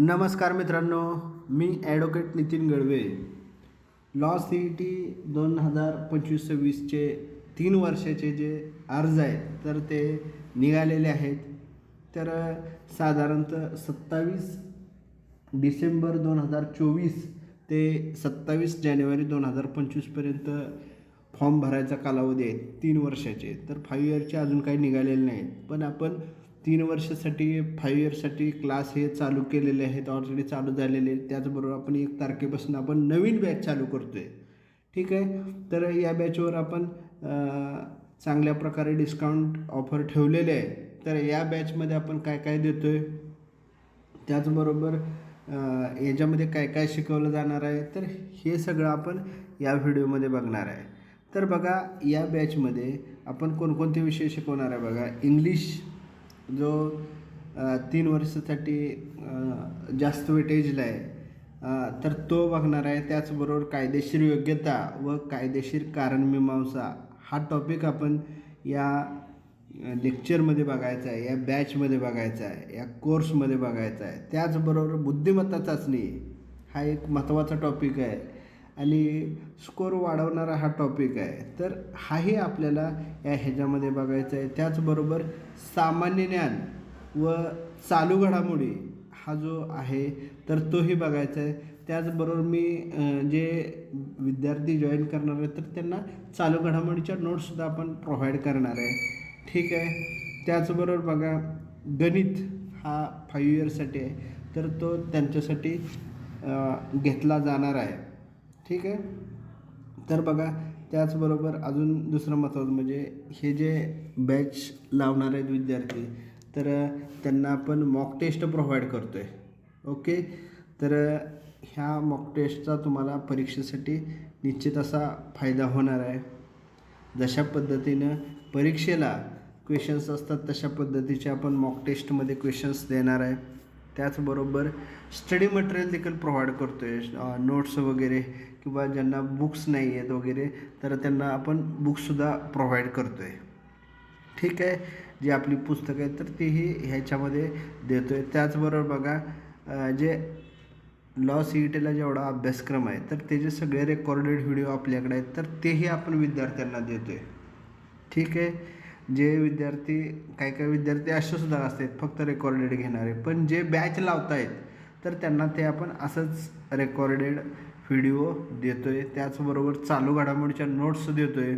नमस्कार मित्रांनो मी advocate Nitin Galve law C E T दोन हजार पंचवीस सव्वीसचे तीन वर्षाचे जे अर्ज आहेत तर ते निघालेले आहेत. तर साधारणतः सत्तावीस डिसेंबर दोन हजार चोवीस ते सत्तावीस जानेवारी दोन हजार पंचवीसपर्यंत फॉर्म भरायचा कालावधी आहे तीन वर्षाचे. तर फाईव्ह इयरचे अजून काही निघालेले नाहीत. पण आपण तीन वर्षासाठी फाईव्ह इयरसाठी क्लास हे चालू केलेले आहेत ऑलरेडी चालू झालेले आहेत. त्याचबरोबर आपण एक तारखेपासून आपण नवीन बॅच चालू करतो आहे ठीक आहे? तर या बॅचवर आपण चांगल्या प्रकारे डिस्काउंट ऑफर ठेवलेले आहे तर या बॅचमध्ये आपण काय काय देतो आहे त्याचबरोबर याच्यामध्ये काय काय शिकवलं जाणार आहे? तर हे सगळं आपण या व्हिडिओमध्ये बघणार आहे. तर बघा या बॅचमध्ये आपण कोणकोणते विषय शिकवणार आहे बघा? इंग्लिश जो तीन वर्षासाठी जास्त वेटेजला आहे तर तो बघणार आहे. त्याचबरोबर कायदेशीर योग्यता व कायदेशीर कारणमीमांसा हा टॉपिक आपण या लेक्चरमध्ये बघायचा आहे या बॅचमध्ये बघायचा आहे या कोर्समध्ये बघायचा आहे. त्याचबरोबर बुद्धिमत्ता चाचणी हा एक महत्त्वाचा टॉपिक आहे. आणि स्कोर वाढवणारा हा टॉपिक आहे. तर हाही आपल्याला या ह्याच्यामध्ये बघायचा आहे. त्याचबरोबर सामान्य ज्ञान व चालू घडामोडी हा जो आहे तर तोही बघायचा आहे. त्याचबरोबर मी जे विद्यार्थी जॉईन करणार आहे तर त्यांना चालू घडामोडीच्या नोट्ससुद्धा आपण प्रोव्हाइड करणार आहे. ठीक आहे? त्याचबरोबर बघा गणित हा फाईव्ह इयरसाठी आहे. तर तो त्यांच्यासाठी घेतला जाणार आहे. ठीक आहे. तर बघा त्याचबरोबर अजून दुसरं महत्त्वाचं म्हणजे हे जे बॅच लावणार आहेत विद्यार्थी तर त्यांना आपण मॉक टेस्ट प्रोव्हाइड करतो आहे ओके? तर ह्या मॉक टेस्टचा तुम्हाला परीक्षेसाठी निश्चित असा फायदा होणार आहे. जशा पद्धतीनं परीक्षेला क्वेश्चन्स असतात तशा पद्धतीचे आपण मॉक टेस्टमध्ये क्वेश्चन्स देणार आहे. त्याचबरोबर स्टडी मटेरियल देखील प्रोव्हाइड करतो आहे नोट्स वगैरे किंवा ज्यांना बुक्स नाही आहेत वगैरे तर त्यांना आपण बुक्ससुद्धा प्रोव्हाइड करतो आहे ठीक आहे? जी आपली पुस्तकं आहेत तर तीही ह्याच्यामध्ये देतो आहे त्याचबरोबर बघा जे लॉ सी ई टीला जेवढा अभ्यासक्रम आहे तर त्याचे सगळे रेकॉर्डेड व्हिडिओ आपल्याकडे आहेत तर तेही आपण विद्यार्थ्यांना देतो आहे ठीक आहे? जे विद्यार्थी काही काही विद्यार्थी असे सुद्धा असतात फक्त रेकॉर्डेड घेणारे. पण जे बॅच लावतायत आहेत तर त्यांना ते आपण असंच रेकॉर्डेड व्हिडिओ देतो आहे त्याचबरोबर चालू घडामोडीच्या नोट्स देतो आहे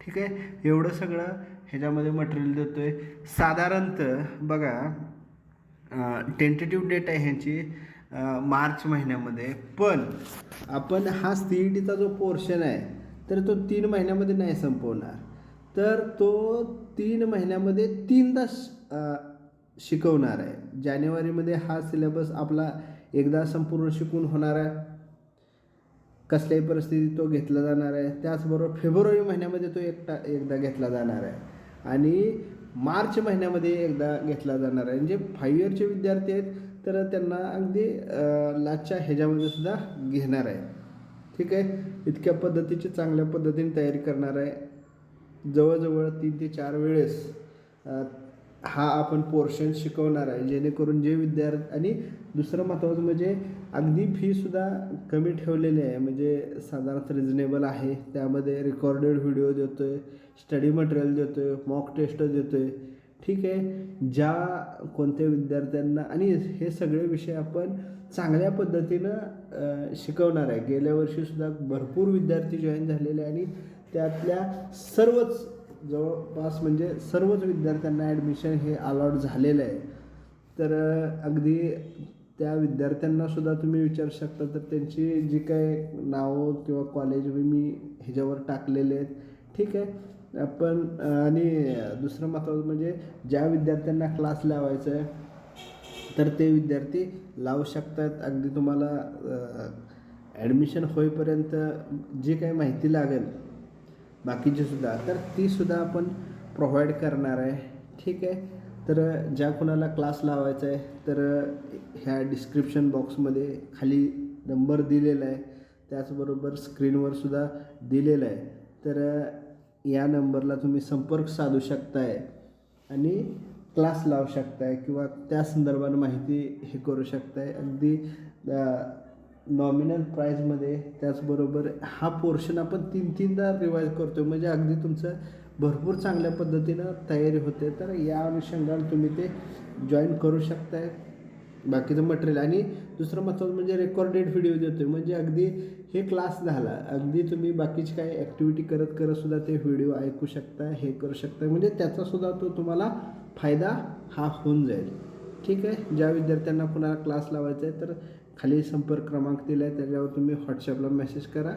ठीक आहे? एवढं सगळं ह्याच्यामध्ये मटेरियल देतो आहे साधारणतः बघा टेंटेटिव्ह डेट आहे ह्यांची मार्च महिन्यामध्ये. पण आपण हा सी ई टीचा जो पोर्शन आहे तर तो तीन महिन्यामध्ये नाही संपवणार. तर तो तीन महिन्यामध्ये तीनदा श- शिकवणार आहे. जानेवारीमध्ये हा सिलेबस आपला एकदा संपूर्ण शिकून होणार आहे. कसल्याही परिस्थितीत तो घेतला जाणार आहे. त्याचबरोबर फेब्रुवारी महिन्यामध्ये तो एकटा एकदा घेतला जाणार आहे. आणि मार्च महिन्यामध्ये एकदा घेतला जाणार आहे. म्हणजे फाईव्ह इयरचे विद्यार्थी आहेत तर त्यांना अगदी लाचच्या ह्याच्यामध्ये सुद्धा घेणार आहे. ठीक आहे? इतक्या पद्धतीची चांगल्या पद्धतीने तयारी करणार आहे. जवळजवळ तीन ते चार वेळेस हा आपण पोर्शन शिकवणार आहे. जेणेकरून जे विद्यार्थी आणि दुसरं महत्त्वाचं म्हणजे अगदी फीसुद्धा कमी ठेवलेली आहे. म्हणजे साधारणतः रिजनेबल आहे. त्यामध्ये रेकॉर्डेड व्हिडिओ देतो आहे स्टडी मटेरियल देतो आहे मॉक टेस्ट देतो आहे ठीक आहे? ज्या कोणत्या विद्यार्थ्यांना आणि हे सगळे विषय आपण चांगल्या पद्धतीनं शिकवणार आहे. गेल्या वर्षीसुद्धा भरपूर विद्यार्थी जॉईन झालेले आहे आणि त्यातल्या सर्वच जवळपास म्हणजे सर्वच विद्यार्थ्यांना ॲडमिशन हे अलॉट झालेलं आहे. तर अगदी त्या विद्यार्थ्यांना सुद्धा तुम्ही विचारू शकता तर त्यांची जी काय नावं किंवा कॉलेज मी ह्याच्यावर टाकलेले आहेत. ठीक आहे. आपण आणि दुसरं महत्त्वाचं म्हणजे ज्या विद्यार्थ्यांना क्लास लावायचा आहे तर ते विद्यार्थी लावू शकतात. अगदी तुम्हाला ॲडमिशन होईपर्यंत जी काही माहिती लागेल बाकीची सुद्धा. तर ती सुद्धा आपण प्रोव्हाइड करणार आहे. ठीक आहे? तर ज्या कोणाला क्लास लावायचा आहे तर ह्या डिस्क्रिप्शन बॉक्समध्ये खाली नंबर दिलेला आहे. त्याचबरोबर स्क्रीनवर सुद्धा दिलेला आहे. तर या नंबरला तुम्ही संपर्क साधू शकताय आणि क्लास लावू शकताय किंवा त्या संदर्भात माहिती हे करू शकताय. अगदी नॉमिनल प्राईजमध्ये त्याचबरोबर हा पोर्शन आपण तीन तीनदा रिवाईज करतो म्हणजे अगदी तुमचं भरपूर चांगल्या पद्धतीनं तयारी होते. तर या अनुषंगाने तुम्ही ते जॉईन करू शकताय. बाकीचं मटेरियल आणि दुसरं महत्त्वाचं म्हणजे रेकॉर्डेड व्हिडिओ देतो म्हणजे अगदी हे क्लास झाला. अगदी तुम्ही बाकीची काही ॲक्टिव्हिटी करत करत सुद्धा ते व्हिडिओ ऐकू शकता हे करू शकता. म्हणजे त्याचासुद्धा तो तुम्हाला फायदा हा होऊन जाईल. ठीक आहे? ज्या विद्यार्थ्यांना कुणाला क्लास लावायचा आहे तर खाली संपर्क क्रमांक दिला आहे त्याच्यावर तुम्ही व्हॉट्सअपला मेसेज करा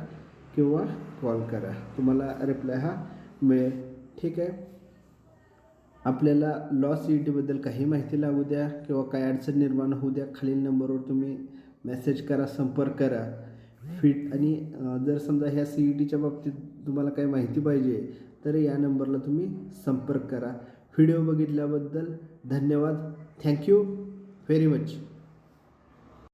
किंवा कॉल करा. तुम्हाला रिप्लाय हा मिळेल. ठीक आहे? आपल्याला लॉस सी ई टीबद्दल काही माहिती लागू द्या किंवा काय अडचण निर्माण होऊ द्या. खालील नंबरवर तुम्ही मेसेज करा संपर्क करा. फिट आणि जर समजा ह्या सी ई टीच्या बाबतीत तुम्हाला काही माहिती पाहिजे तर या नंबरला तुम्ही संपर्क करा. व्हिडिओ बघितल्याबद्दल धन्यवाद. Thank you very much